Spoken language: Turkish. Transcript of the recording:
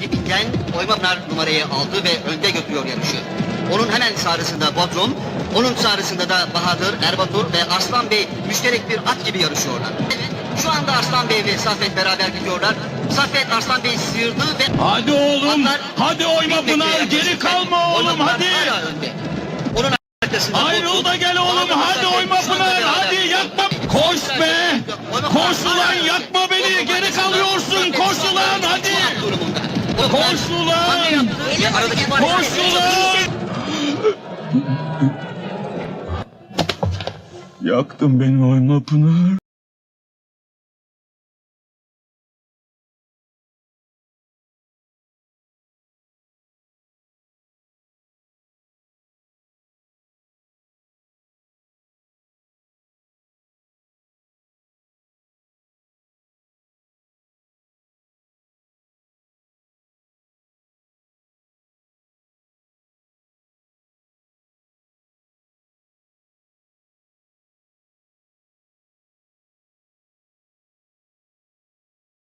dibinden Oymapınar numarayı aldı ve önde götürüyor yarışı. Onun hemen sağrısında Bodrum, onun sağrısında da Bahadır, Erbatur ve Arslan Bey müşterek bir at gibi yarışıyorlar. Evet, şu anda Arslan Bey ve Saffet beraber gidiyorlar. Saffet Arslan Bey'i sıyırdı ve... Hadi oğlum, Atlar hadi oyma bir Pınar, bekleyen geri kalma oğlum Oymapınar hadi. Hala önde. Onun arkasında Ayrıl da gel oğlum, Bahadır hadi Saffet oyma şu anda Pınar, beraber hadi yakma. Koş be. Oymapınar Koş ulan, yakma beni, Oymapınar geri kalıyorsun, koş ulan, hadi. Koş ulan. Koş ulan. Yaktın beni oyma Pınar.